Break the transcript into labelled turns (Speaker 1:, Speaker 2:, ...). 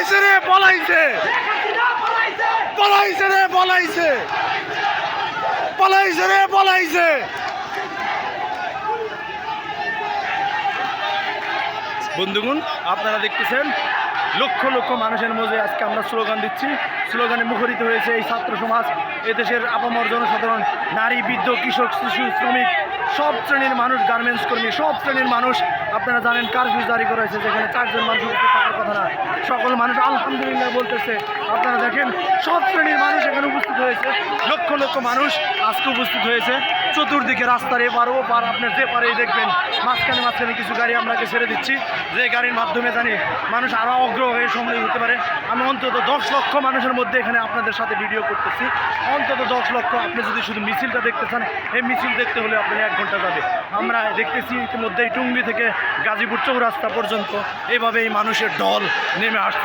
Speaker 1: পলাইছে রে পলাইছে। পলাইছে রে পলাইছে। পলাইছে রে পলাইছে। বন্ধুগণ আপনারা দেখতেছেন লক্ষ লক্ষ মানুষের মধ্যে আজকে আমরা স্লোগান দিচ্ছি। স্লোগানে মুখরিত হয়েছে এই ছাত্র সমাজ, এদেশের আপামর জনসাধারণ, নারী, বৃদ্ধ, কৃষক, শিশু, শ্রমিক, সব শ্রেণির মানুষ গার্মেন্টস কর্মী, সব শ্রেণির মানুষ। আপনারা জানেন কারফিউ জারি করা হয়েছে, যেখানে চারজন মানুষ থাকার কথা না। সকল মানুষ আলহামদুলিল্লাহ বলতেছে। আপনারা দেখেন, সব শ্রেণির মানুষ এখানে হয়েছে। লক্ষ লক্ষ মানুষ আজকে উপস্থিত হয়েছে। চতুর্দিকে রাস্তার এপার ও পার আপনার যে পারেই দেখবেন। মাঝখানে মাঝখানে কিছু গাড়ি আপনাকে ছেড়ে দিচ্ছি। যে গাড়ির মাধ্যমে জানি মানুষ আরও অগ্রহ হয়ে সময় হতে পারে। আমি অন্তত দশ লক্ষ মানুষের মধ্যে এখানে আপনাদের সাথে ভিডিও করতেছি। অন্তত দশ লক্ষ, আপনি যদি শুধু মিছিলটা দেখতে চান, এই মিছিল দেখতে হলে আপনি এক ঘণ্টা যাবে। আমরা দেখতেছি ইতিমধ্যেই টুঙ্গি থেকে গাজীপুর চৌরাস্তা পর্যন্ত এইভাবে এই মানুষের দল নেমে আসছে।